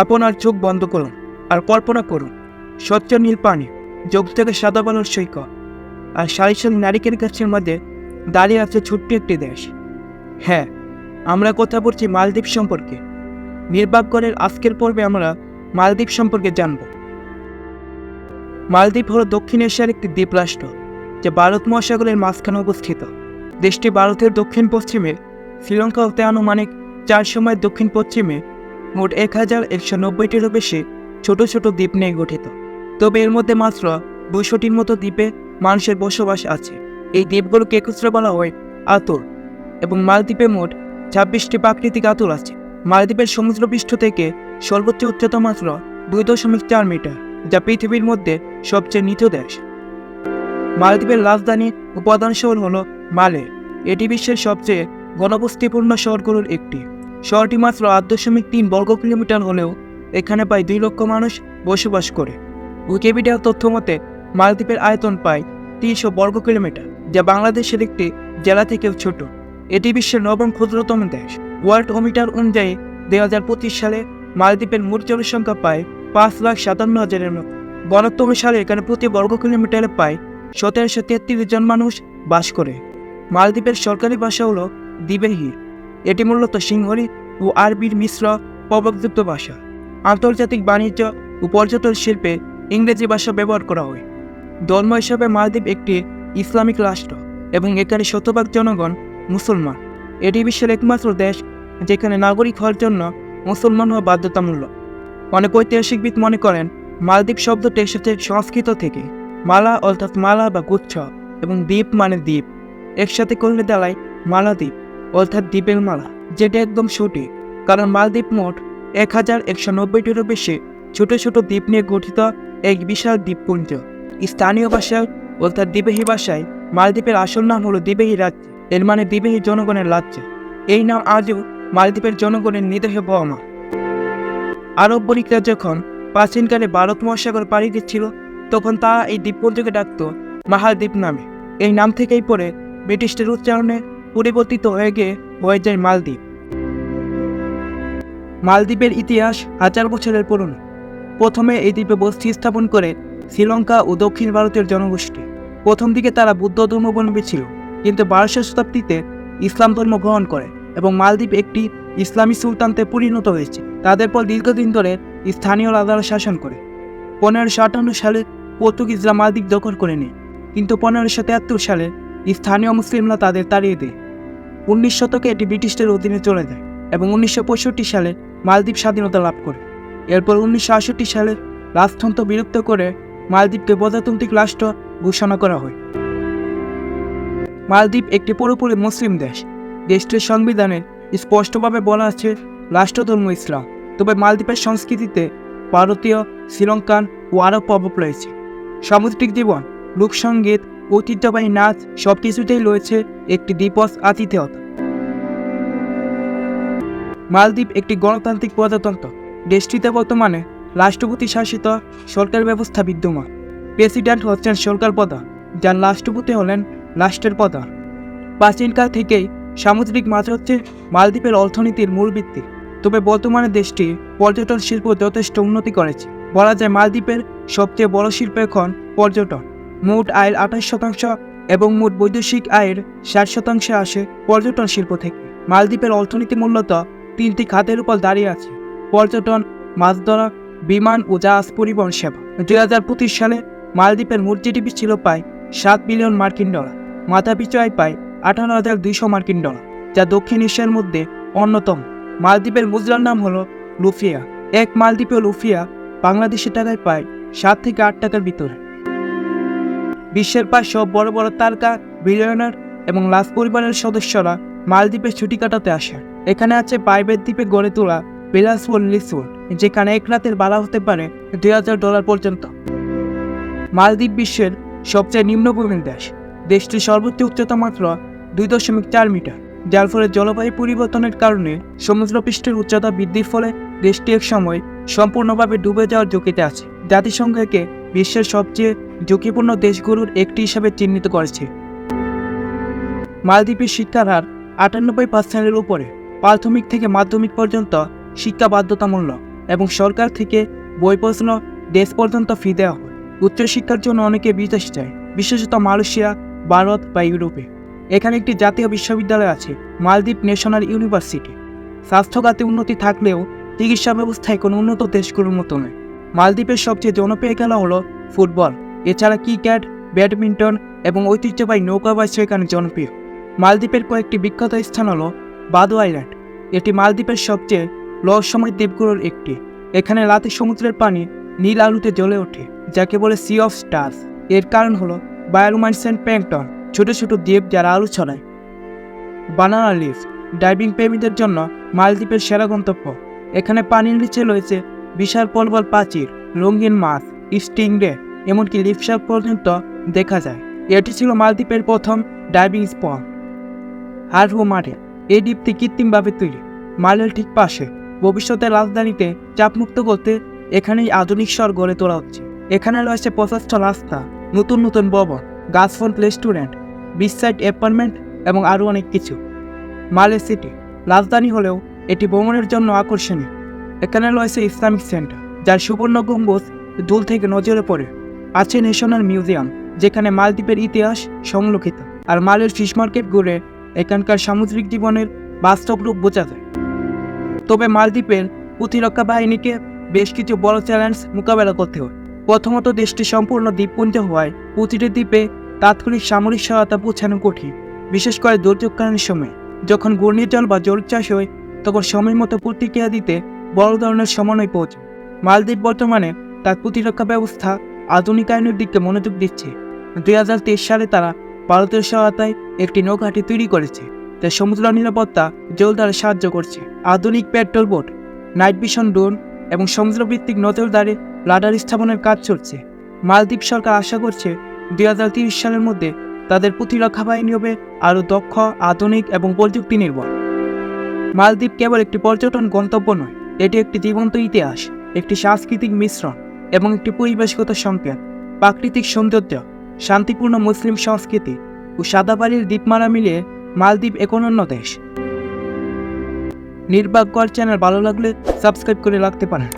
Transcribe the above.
আপনার চোখ বন্ধ করুন আর কল্পনা করুন, স্বচ্ছ নীল পানি যোগ থেকে সাদা বালুর সৈকত আর সারি সারি নারিকেল গাছের মধ্যে দাঁড়িয়ে আছে ছোট্ট একটি দেশ। হ্যাঁ আমরা কথা বলছি মালদ্বীপ সম্পর্কে। নির্বাকগণের আজকের পর্বে আমরা মালদ্বীপ সম্পর্কে জানব। মালদ্বীপ হল দক্ষিণ এশিয়ার একটি দ্বীপরাষ্ট্র, যা ভারত মহাসাগরের মাঝখানে অবস্থিত। দেশটি ভারতের দক্ষিণ পশ্চিমে শ্রীলঙ্কা হতে আনুমানিক চার সময় দক্ষিণ পশ্চিমে মোট এক হাজার একশো নব্বইটিরও বেশি ছোট ছোট দ্বীপ নিয়ে গঠিত। তবে এর মধ্যে মাত্র দুশোটির মতো দ্বীপে মানুষের বসবাস আছে। এই দ্বীপগুলোকে একত্রে বলা হয় আতর এবং মালদ্বীপে মোট ছাব্বিশটি প্রাকৃতিক আতর আছে। মালদ্বীপের সমুদ্রপৃষ্ঠ থেকে সর্বোচ্চ উচ্চতা মাত্র দুই দশমিক চার মিটার, যা পৃথিবীর মধ্যে সবচেয়ে নিচু দেশ। মালদ্বীপের রাজধানী উপাদান শহর হল মালে। এটি বিশ্বের সবচেয়ে গণবস্তিপূর্ণ শহরগুলোর একটি। শহরটি মাত্র আট দশমিক তিন বর্গ কিলোমিটার হলেও এখানে প্রায় দুই লক্ষ মানুষ বসবাস করে। উইকিপিডিয়ার তথ্য মতে, মালদ্বীপের আয়তন প্রায় তিনশো বর্গ কিলোমিটার, যা বাংলাদেশের একটি জেলা থেকেও ছোট। এটি বিশ্বের নবম ক্ষুদ্রতম দেশ। ওয়ার্ল্ড ওমিটার অনুযায়ী, দুই হাজার পঁচিশ সালে মালদ্বীপের মোট জনসংখ্যা প্রায় পাঁচ লাখ সাতান্ন হাজারের মতো। বনত্তম সালে এখানে প্রতি বর্গ কিলোমিটারে প্রায় সতেরোশো তেত্রিশ জন মানুষ বাস করে। মালদ্বীপের সরকারি ভাষা হলো দিবেহি এটি মূলত সিংহলি ও আরবির মিশ্র প্রভাবযুক্ত ভাষা। আন্তর্জাতিক বাণিজ্য ও পর্যটন শিল্পে ইংরেজি ভাষা ব্যবহার করা হয়। ধর্ম হিসাবে মালদ্বীপ একটি ইসলামিক রাষ্ট্র এবং এখানে শতভাগ জনগণ মুসলমান। এটি বিশ্বের একমাত্র দেশ যেখানে নাগরিক হওয়ার জন্য মুসলমান হওয়া বাধ্যতামূলক। অনেক ঐতিহাসিকবিদ মনে করেন, মালদ্বীপ শব্দটি এসেছে সংস্কৃত থেকে। মালা অর্থাৎ মালা বা গুচ্ছ এবং দ্বীপ মানে দ্বীপ। একসাথে করলে দাঁড়ায় মালাদ্বীপ। অর্থাৎ দ্বীপের মালা, যেটা একদম সঠিক। কারণ মালদ্বীপ মোট এক হাজার একশো নব্বইটিরও বেশি ছোট ছোট দ্বীপ নিয়ে গঠিত এক বিশাল দ্বীপপুঞ্জ। স্থানীয় ভাষায় অর্থাৎ দিবেহি ভাষায় মালদ্বীপের আসল নাম হলো দিবেহি রাজ্য, এর মানে দিবেহি জনগণের রাজ্য। এই নাম আজও মালদ্বীপের জনগণের নিদেহে বহমা আরব বণিকরা যখন প্রাচীনকালে ভারত মহাসাগর পাড়ি দিচ্ছিল, তখন তারা এই দ্বীপপুঞ্জকে ডাকত মাহাদ্বীপ নামে। এই নাম থেকেই পরে ব্রিটিশদের উচ্চারণে পরিবর্তিত হয়ে গিয়ে হয়ে যায় মালদ্বীপ। মালদ্বীপের ইতিহাস হাজার বছরের পুরনো। প্রথমে এই দ্বীপে বস্তি স্থাপন করে শ্রীলঙ্কা ও দক্ষিণ ভারতের জনগোষ্ঠী। প্রথম দিকে তারা বুদ্ধ ধর্মাবলম্বী ছিল, কিন্তু বারোশো শতাব্দীতে ইসলাম ধর্ম গ্রহণ করে এবং মালদ্বীপ একটি ইসলামী সুলতানতে পরিণত হয়েছে। তাদের পর দীর্ঘদিন ধরে স্থানীয় রাজারা শাসন করে। পনেরোশো আটান্ন সালে পর্তুগিজরা মালদ্বীপ দখল করে নেয়, কিন্তু পনেরোশো তেহাত্তর সালে স্থানীয় মুসলিমরা তাদের তাড়িয়ে দেয়। উনিশ শতকে এটি ব্রিটিশদের অধীনে চলে যায় এবং উনিশশো পঁয়ষট্টি সালে মালদ্বীপ স্বাধীনতা লাভ করে। এরপর উনিশশো আটষট্টি সালে রাজতন্ত্র বিলুপ্ত করে মালদ্বীপকে প্রজাতান্ত্রিক রাষ্ট্র ঘোষণা করা হয়। মালদ্বীপ একটি পুরোপুরি মুসলিম দেশ। দেশটির সংবিধানে স্পষ্টভাবে বলা আছে, রাষ্ট্রধর্ম ইসলাম। তবে মালদ্বীপের সংস্কৃতিতে ভারতীয়, শ্রীলঙ্কান ও আরব প্রভাব রয়েছে। সামুদ্রিক জীবন লোকসঙ্গীত ঐতিহ্যবাহী নাচ সব কিছুতেই রয়েছে একটি দ্বীপস আতিথেয়তা। মালদ্বীপ একটি গণতান্ত্রিক প্রজাতন্ত্র। দেশটিতে বর্তমানে রাষ্ট্রপতি শাসিত সরকার ব্যবস্থা বিদ্যমান। প্রেসিডেন্ট হচ্ছেন সরকার প্রধান, যার রাষ্ট্রপতি হলেন রাষ্ট্রের প্রধান। প্রাচীনকাল থেকেই সামুদ্রিক মাছ হচ্ছে মালদ্বীপের অর্থনীতির মূল ভিত্তি। তবে বর্তমানে দেশটি পর্যটন শিল্প যথেষ্ট উন্নতি করেছে। বলা যায় মালদ্বীপের সবচেয়ে বড় শিল্প এখন পর্যটন। মোট আয়ের আঠাশ শতাংশ এবং মোট বৈদেশিক আয়ের ষাট শতাংশে আসে পর্যটন শিল্প থেকে। মালদ্বীপের অর্থনীতি মূলত তিনটি খাতের উপর দাঁড়িয়ে আছে। পর্যটন, মাছ ধরা, বিমান ও জাহাজ পরিবহন সেবা। দুই হাজার পঁচিশ সালে মালদ্বীপের মোট জিডিপি ছিল প্রায় সাত বিলিয়ন মার্কিন ডলার। মাথা পিছু আয় পায় আঠারো হাজার দুইশো মার্কিন ডলার, যা দক্ষিণ এশিয়ার মধ্যে অন্যতম। মালদ্বীপের মুদ্রার নাম হলো লুফিয়া। এক মালদ্বীপীয় লুফিয়া বাংলাদেশের টাকায় পায় সাত থেকে আট টাকার ভিতরে বিশ্বের প্রায় সব বড় বড় তারকা বিলিয়নার এবং লাস পরিবারের সদস্যরা মালদ্বীপে ছুটি কাটাতে আসে। এখানে আছে প্রাইভেট দ্বীপে গড়ে তোলা বিলাসফুল রিসোর্ট যেখানে এক রাতের ভাড়া হতে পারে দুই হাজার ডলার পর্যন্ত। মালদ্বীপ বিশ্বের সবচেয়ে নিম্নভূমির দেশ। দেশটির সর্বোচ্চ উচ্চতা মাত্র দুই দশমিক চার মিটার, যার ফলে জলবায়ু পরিবর্তনের কারণে সমুদ্রপৃষ্ঠের উচ্চতা বৃদ্ধির ফলে দেশটি এক সময় সম্পূর্ণভাবে ডুবে যাওয়ার ঝুঁকিতে আছে। জাতিসংঘ একে বিশ্বের সবচেয়ে ঝুঁকিপূর্ণ দেশগুলোর একটি হিসাবে চিহ্নিত করেছে। মালদ্বীপের শিক্ষার হার আটানব্বই পার্সেন্টের উপরে, প্রাথমিক থেকে মাধ্যমিক পর্যন্ত শিক্ষা বাধ্যতামূলক এবং সরকার থেকে বই প্রশ্ন দেশ পর্যন্ত ফি দেওয়া হয়। উচ্চশিক্ষার জন্য অনেকে বিদেশ যায়, বিশেষত মালয়েশিয়া, ভারত বা ইউরোপে। এখানে একটি জাতীয় বিশ্ববিদ্যালয় আছে, মালদ্বীপ ন্যাশনাল ইউনিভার্সিটি। স্বাস্থ্যখাতে উন্নতি থাকলেও চিকিৎসা ব্যবস্থায় কোনো উন্নত দেশগুলোর মতো নয়। মালদ্বীপের সবচেয়ে জনপ্রিয় খেলা হলো ফুটবল। এছাড়া ক্রিকেট, ব্যাডমিন্টন এবং ঐতিহ্যবাহী নৌকাবাস এখানে জনপ্রিয়। মালদ্বীপের কয়েকটি বিখ্যাত স্থান হলো বাদু আইল্যান্ড। এটি মালদ্বীপের সবচেয়ে রহস্যময় দ্বীপগুলোর একটি। এখানে রাতে সমুদ্রের পানি নীল আলুতে জ্বলে ওঠে, যাকে বলে সি অফ স্টার্স এর কারণ হলো বায়োরোমাইসেন্ট প্যাংটন, ছোট ছোট দ্বীপ যারা আলু ছড়ায়। বানানা লিফ ডাইভিং প্রেমীদের জন্য মালদ্বীপের সেরা গন্তব্য। এখানে পানির নিচে রয়েছে বিশাল পলবল প্রাচীর, রঙিন মাছ স্টিংরে এমনকি লিপসার পর্যন্ত দেখা যায়। এটি ছিল মালদ্বীপের প্রথম ডাইভিং স্পট হারহো মাঠে, এই দ্বীপটি কৃত্রিমভাবে তৈরি। মালের ঠিক পাশে, ভবিষ্যতের রাজধানীতে চাপমুক্ত করতে এখানেই আধুনিক শহর গড়ে তোলা হচ্ছে। এখানে রয়েছে প্রশস্ত রাস্তা, নতুন নতুন ভবন গাছফ্রন্ট রেস্টুরেন্ট বিচসাইড অ্যাপার্টমেন্ট এবং আরও অনেক কিছু। মালে সিটি রাজধানী হলেও এটি ভ্রমণের জন্য আকর্ষণীয়। এখানে রয়েছে ইসলামিক সেন্টার, যার সুবর্ণ গম্বুজ দূর থেকে নজরে পড়ে। আছে ন্যাশনাল মিউজিয়াম, যেখানে মালদ্বীপের ইতিহাস সংরক্ষিত, আর মালের ফিশ মার্কেট ঘুরে এখানকার সামুদ্রিক জীবনের বাস্তব রূপ বোঝা যায়। তবে মালদ্বীপের প্রতিরক্ষা বাহিনীকে বেশ কিছু বড় চ্যালেঞ্জ মোকাবেলা করতে হয়। প্রথমত, দেশটি সম্পূর্ণ দ্বীপপুঞ্জ হওয়ায় প্রতিটি দ্বীপে তাৎক্ষণিক সামরিক সহায়তা পৌঁছানো কঠিন, বিশেষ করে দুর্যোগকালীন সময়। যখন ঘূর্ণিঝড় বা জল চাষ হয়, তখন সময় মতো প্রতিক্রিয়া দিতে বড় ধরনের সমন্বয় পৌঁছায় মালদ্বীপ বর্তমানে তার প্রতিরক্ষা ব্যবস্থা আধুনিকায়নের দিকে মনোযোগ দিচ্ছে। দুই হাজার তেইশ সালে তারা ভারতের সহায়তায় একটি নৌঘাটি তৈরি করেছে, যা সমুদ্র নিরাপত্তা জলধারে সাহায্য করছে। আধুনিক patrol boat, night vision drone এবং সমুদ্রভিত্তিক নজরদারি রাডার স্থাপনের কাজ চলছে। মালদ্বীপ সরকার আশা করছে দুই হাজার তিরিশ সালের মধ্যে তাদের প্রতিরক্ষা বাহিনী হবে আরও দক্ষ, আধুনিক এবং প্রযুক্তি নির্ভর মালদ্বীপ কেবল একটি পর্যটন গন্তব্য নয় এটি একটি জীবন্ত ইতিহাস, একটি সাংস্কৃতিক মিশ্রণ এবং একটি পরিবেশগত সংকেত প্রাকৃতিক সৌন্দর্য, শান্তিপূর্ণ মুসলিম সংস্কৃতি ও সাদাবাড়ির দ্বীপমালা মিলিয়ে মালদ্বীপ এক অনন্য দেশ। নির্বাক কর চ্যানেল ভালো লাগলে সাবস্ক্রাইব করে রাখতে পারেন।